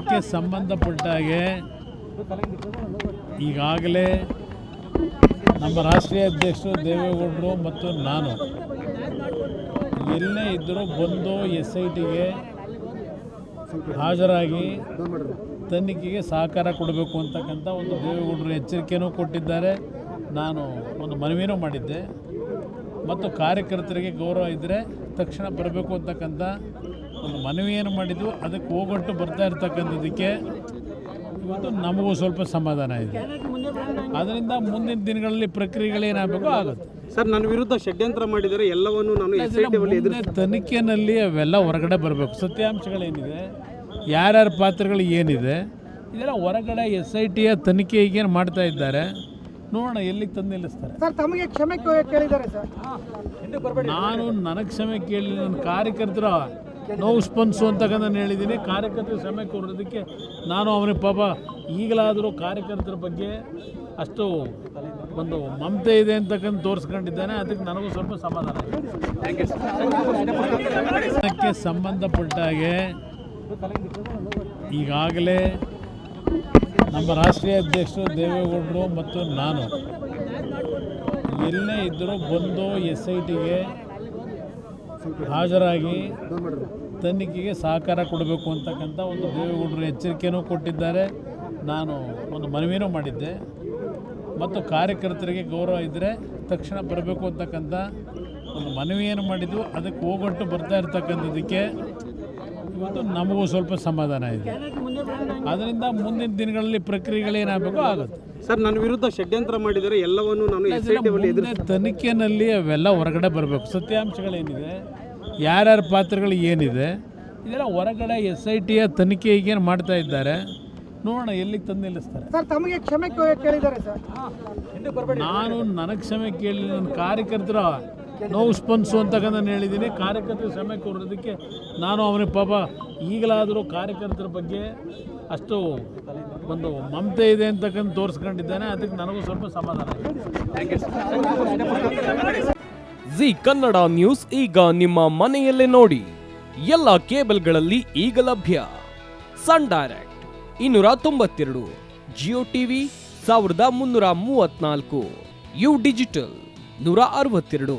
ಇದಕ್ಕೆ ಸಂಬಂಧಪಟ್ಟಾಗೆ ಈಗಾಗಲೇ ನಮ್ಮ ರಾಷ್ಟ್ರೀಯ ಅಧ್ಯಕ್ಷರು ದೇವೇಗೌಡರು ಮತ್ತು ನಾನು ಎಲ್ಲೇ ಇದ್ದರೂ ಬಂದು ಎಸ್ ಐ ಟಿಗೆ ಹಾಜರಾಗಿ ತನಿಖೆಗೆ ಸಹಕಾರ ಕೊಡಬೇಕು ಅಂತಕ್ಕಂಥ ಒಂದು ದೇವೇಗೌಡರು ಎಚ್ಚರಿಕೆಯೂ ಕೊಟ್ಟಿದ್ದಾರೆ. ನಾನು ಒಂದು ಮನವಿನೂ ಮಾಡಿದ್ದೆ. ಮತ್ತು ಕಾರ್ಯಕರ್ತರಿಗೆ ಗೌರವ ಇದ್ದರೆ ತಕ್ಷಣ ಬರಬೇಕು ಅಂತಕ್ಕಂಥ ಒಂದು ಮನವಿಯನ್ನು ಮಾಡಿದ್ದು ಅದಕ್ಕೆ ಹೋಗೊಟ್ಟು ಬರ್ತಾ ಇರ್ತಕ್ಕಂಥದ್ದಕ್ಕೆ ಇವತ್ತು ನಮಗೂ ಸ್ವಲ್ಪ ಸಮಾಧಾನ ಇದೆ. ಅದರಿಂದ ಮುಂದಿನ ದಿನಗಳಲ್ಲಿ ಪ್ರಕ್ರಿಯೆಗಳೇನಾಗಬೇಕು ಆಗುತ್ತೆ. ಸರ್ ನನ್ನ ವಿರುದ್ಧ ಷಡ್ಯಂತ್ರ ಮಾಡಿದರೆ ಎಲ್ಲವನ್ನು ನಾನು ಎಸ್ ಐ ಟಿ ಮುಂದೆ ತನಿಖೆನಲ್ಲಿ ಅವೆಲ್ಲ ಹೊರಗಡೆ ಬರಬೇಕು. ಸತ್ಯಾಂಶಗಳೇನಿದೆ ಯಾರ್ಯಾರ ಪಾತ್ರಗಳು ಏನಿದೆ ಇದೆಲ್ಲ ಹೊರಗಡೆ ಎಸ್ ಐ ಟಿಯ ತನಿಖೆ ಈಗೇನು ಮಾಡ್ತಾ ಇದ್ದಾರೆ ನೋಡೋಣ ಎಲ್ಲಿ ತಂದು ನಿಲ್ಲಿಸ್ತಾರೆ. ಸರ್ ತಮಗೆ ಕ್ಷಮೆ ಕೇ- ಕೇಳಿದ್ದಾರೆ ಸರ್. ನಾನು ನನಗೆ ಕ್ಷಮೆ ಕೇಳಿ ನನ್ನ ಕಾರ್ಯಕರ್ತರ ನೋವು ಸ್ಪಂದಿಸು ಅಂತಕ್ಕಂಥ ಹೇಳಿದ್ದೀನಿ. ಕಾರ್ಯಕರ್ತರು ಸಮಯ ಕೊಡೋದಕ್ಕೆ ನಾನು ಅವನ ಪಾಪ ಈಗಲಾದರೂ ಕಾರ್ಯಕರ್ತರ ಬಗ್ಗೆ ಅಷ್ಟು ಒಂದು ಮಮತೆ ಇದೆ ಅಂತಕ್ಕಂಥ ತೋರಿಸ್ಕೊಂಡಿದ್ದಾನೆ. ಅದಕ್ಕೆ ನನಗೂ ಸ್ವಲ್ಪ ಸಮಾಧಾನ. ಇದೆ ಸಂಬಂಧಪಟ್ಟ ಹಾಗೆ ಈಗಾಗಲೇ ನಮ್ಮ ರಾಷ್ಟ್ರೀಯ ಅಧ್ಯಕ್ಷರು ದೇವೇಗೌಡರು ಮತ್ತು ನಾನು ಎಲ್ಲೇ ಇದ್ದರೂ ಬಂದು ಎಸ್ ಐ ಟಿಗೆ ಹಾಜರಾಗಿ ತನಿಖೆಗೆ ಸಹಕಾರ ಕೊಡಬೇಕು ಅಂತಕ್ಕಂಥ ಒಂದು ದೇವೇಗೌಡರು ಎಚ್ಚರಿಕೆಯೂ ಕೊಟ್ಟಿದ್ದಾರೆ. ನಾನು ಒಂದು ಮನವಿನೂ ಮಾಡಿದ್ದೆ. ಮತ್ತು ಕಾರ್ಯಕರ್ತರಿಗೆ ಗೌರವ ಇದ್ದರೆ ತಕ್ಷಣ ಬರಬೇಕು ಅಂತಕ್ಕಂಥ ಒಂದು ಮನವಿಯನ್ನು ಮಾಡಿದ್ದು. ಅದಕ್ಕೆ ಹೋಗೊಟ್ಟು ಬರ್ತಾ ಇರ್ತಕ್ಕಂಥದ್ದಕ್ಕೆ ಇವತ್ತು ನಮಗೂ ಸ್ವಲ್ಪ ಸಮಾಧಾನ ಇದೆ. ಅದರಿಂದ ಮುಂದಿನ ದಿನಗಳಲ್ಲಿ ಪ್ರಕ್ರಿಯೆಗಳೇನಾಗಬೇಕು ಆಗುತ್ತೆ. ಸರ್ ನನ್ನ ವಿರುದ್ಧ ಷಡ್ಯಂತ್ರ ಮಾಡಿದರೆ ಎಲ್ಲವನ್ನು ನಾನು ಮುಂದೆ ತನಿಖೆನಲ್ಲಿ ಅವೆಲ್ಲ ಹೊರಗಡೆ ಬರಬೇಕು. ಸತ್ಯಾಂಶಗಳೇನಿದೆ ಯಾರ್ಯಾರ ಪಾತ್ರಗಳು ಏನಿದೆ? ಇದೆಲ್ಲ ಹೊರಗಡೆ ಎಸ್ ಐ ಟಿಯ ತನಿಖೆ ಈಗೇನು ಮಾಡ್ತಾ ಇದ್ದಾರೆ. ನೋಡೋಣ ಎಲ್ಲಿಗೆ ತಂದು ನಿಲ್ಲಿಸ್ತಾರೆ? ಸರ್ ತಮಗೆ ಕ್ಷಮೆ ಕೇಳಿದ್ದಾರೆ ಸರ್. ನಾನು ನನಗೆ ಕ್ಷಮೆ ಕೇಳಿ ನನ್ನ ಕಾರ್ಯಕರ್ತರ ನೋವು ಸ್ಪಂದಿಸು ಅಂತಕ್ಕಂಥ ನಾನು ಹೇಳಿದ್ದೀನಿ. ಕಾರ್ಯಕರ್ತರ ಸಮಯ ಕೊಡೋದಕ್ಕೆ ನಾನು ಅವನಿಗೆ ಪಾಪ ಈಗಲಾದರೂ ಕಾರ್ಯಕರ್ತರ ಬಗ್ಗೆ ಅಷ್ಟು ಒಂದು ಮಮತೆ ಇದೆ ಅಂತಕ್ಕಂಥ ತೋರಿಸ್ಕೊಂಡಿದ್ದಾನೆ. ಅದಕ್ಕೆ ನನಗೂ ಸ್ವಲ್ಪ ಸಮಾಧಾನ ಜಿ ಕನ್ನಡ ನ್ಯೂಸ್ ಈಗ ನಿಮ್ಮ ಮನೆಯಲ್ಲೇ ನೋಡಿ. ಎಲ್ಲ ಕೇಬಲ್ಗಳಲ್ಲಿ ಈಗ ಲಭ್ಯ. ಸನ್ ಡೈರೆಕ್ಟ್ ಇನ್ನೂರ ತೊಂಬತ್ತೆರಡು ಜಿಯೋ ಟಿವಿ ಸಾವಿರದ ಮುನ್ನೂರ ಮೂವತ್ನಾಲ್ಕು ಯು ಡಿಜಿಟಲ್ ನೂರ ಅರವತ್ತೆರಡು.